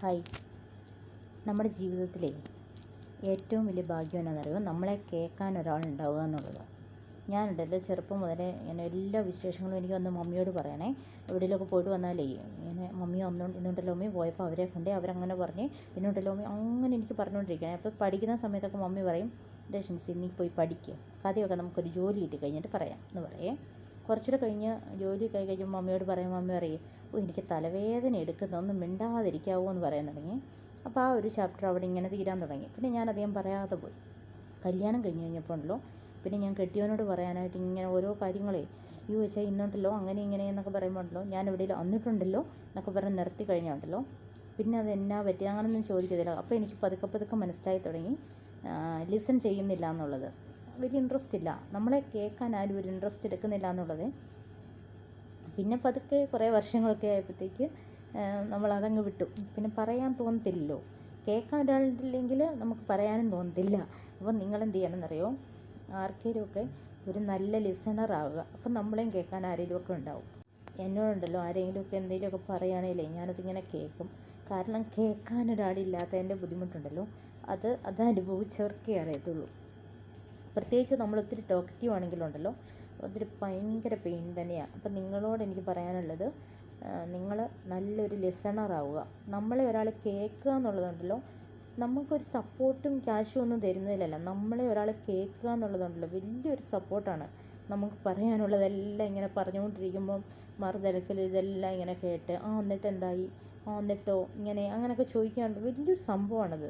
Hi നമ്മുടെ ജീവിതത്തിലെ ഏറ്റവും വലിയ ഭാഗ്യം എന്നാണെന്നറിയോ നമ്മളെ കേൾക്കാൻ ഒരാളുണ്ടാവുക എന്നുള്ളത്. ഞാനുണ്ടല്ലോ ചെറുപ്പം മുതലേ ഇങ്ങനെ എല്ലാ വിശേഷങ്ങളും എനിക്ക് വന്ന് മമ്മിയോട് പറയണേ. എവിടെയെങ്കിലുമൊക്കെ പോയിട്ട് വന്നാലേ ഇങ്ങനെ മമ്മി ഒന്നും ഇന്നുണ്ടല്ലോ മമ്മി. പോയപ്പോൾ അവരെ കണ്ടേ അവരങ്ങനെ പറഞ്ഞ് പിന്നുണ്ടല്ലോ മമ്മി അങ്ങനെ എനിക്ക് പറഞ്ഞുകൊണ്ടിരിക്കണേ അപ്പോൾ പഠിക്കുന്ന സമയത്തൊക്കെ മമ്മി പറയും ഡേ നീ പോയി പഠിക്കുക കഥയൊക്കെ നമുക്കൊരു ജോലി കിട്ടി കഴിഞ്ഞിട്ട് പറയാം. എന്ന് പറയേ. കുറച്ചുകൂടെ കഴിഞ്ഞ് ജോലി കൈ കഴിയുമ്പോൾ മമ്മിയോട് പറയും മമ്മി പറയും ഓ എനിക്ക് തലവേദന എടുക്കുന്ന ഒന്ന് മിണ്ടാതിരിക്കാവോ എന്ന് പറയാൻ തുടങ്ങി. അപ്പോൾ ആ ഒരു ചാപ്റ്റർ അവിടെ ഇങ്ങനെ തീരാൻ തുടങ്ങി. പിന്നെ ഞാൻ അധികം പറയാതെ പോയി. കല്യാണം കഴിഞ്ഞ് കഴിഞ്ഞപ്പോൾ പിന്നെ ഞാൻ കെട്ടിയവനോട് പറയാനായിട്ട് ഇങ്ങനെ ഓരോ കാര്യങ്ങളെ യു വെച്ചാൽ ഇന്നുണ്ടല്ലോ അങ്ങനെ ഇങ്ങനെ എന്നൊക്കെ പറയുമ്പോൾ ഉണ്ടല്ലോ ഞാൻ എവിടെയെങ്കിലും വന്നിട്ടുണ്ടല്ലോ എന്നൊക്കെ പറഞ്ഞ് നിർത്തി കഴിഞ്ഞുണ്ടല്ലോ പിന്നെ അത് എന്നാ പറ്റി? അങ്ങനൊന്നും ചോദിക്കത്തില്ല അപ്പോൾ എനിക്ക് പതുക്കെ പതുക്കെ മനസ്സിലായി തുടങ്ങി. ലിസൺ ചെയ്യുന്നില്ല എന്നുള്ളത്. വലിയ ഇൻട്രസ്റ്റ് ഇല്ല. നമ്മളെ കേൾക്കാൻ ആരും ഒരു ഇൻട്രസ്റ്റ് എടുക്കുന്നില്ല എന്നുള്ളത്. പിന്നെ പതുക്കെ കുറേ വർഷങ്ങളൊക്കെ ആയപ്പോഴത്തേക്ക് നമ്മളതങ്ങ് വിട്ടു. പിന്നെ പറയാൻ തോന്നത്തില്ലല്ലോ. കേൾക്കാൻ ഒരാളില്ലെങ്കിൽ നമുക്ക് പറയാനും തോന്നത്തില്ല. അപ്പോൾ നിങ്ങളെന്ത് ചെയ്യണമെന്നറിയോ? ആർക്കെങ്കിലുമൊക്കെ ഒരു നല്ല ലിസണർ ആവുക. അപ്പം നമ്മളെയും കേൾക്കാൻ ആരെങ്കിലുമൊക്കെ ഉണ്ടാവും. എന്നോടുണ്ടല്ലോ ആരെങ്കിലുമൊക്കെ എന്തെങ്കിലുമൊക്കെ പറയുകയാണെങ്കിലേ ഞാനതിങ്ങനെ കേൾക്കും. കാരണം കേൾക്കാൻ ഒരാളില്ലാത്തതിന്റെ ബുദ്ധിമുട്ടുണ്ടല്ലോ. അത് അത് അനുഭവിച്ചവർക്കേ അറിയത്തുള്ളൂ. പ്രത്യേകിച്ച് നമ്മൾ ഒത്തിരി ടോക്കറ്റീവ് ആണെങ്കിലുണ്ടല്ലോ ഒത്തിരി ഭയങ്കര പെയിൻ തന്നെയാണ് അപ്പം നിങ്ങളോട് എനിക്ക് പറയാനുള്ളത് നിങ്ങൾ നല്ലൊരു ലിസണർ നമ്മളെ ഒരാൾ കേൾക്കുക എന്നുള്ളതുണ്ടല്ലോ നമുക്കൊരു സപ്പോർട്ടും ക്യാഷും ഒന്നും തരുന്നതിലല്ല. നമ്മളെ ഒരാൾ കേൾക്കുക എന്നുള്ളതുണ്ടല്ലോ വലിയൊരു സപ്പോർട്ടാണ് നമുക്ക് പറയാനുള്ളതെല്ലാം ഇങ്ങനെ പറഞ്ഞുകൊണ്ടിരിക്കുമ്പം മറുതിരക്കൽ ഇതെല്ലാം ഇങ്ങനെ കേട്ട് ആ എന്നിട്ട് എന്തായി ആ എന്നിട്ടോ? ഇങ്ങനെ? അങ്ങനെയൊക്കെ ചോദിക്കാറുണ്ട് വലിയൊരു സംഭവമാണത്.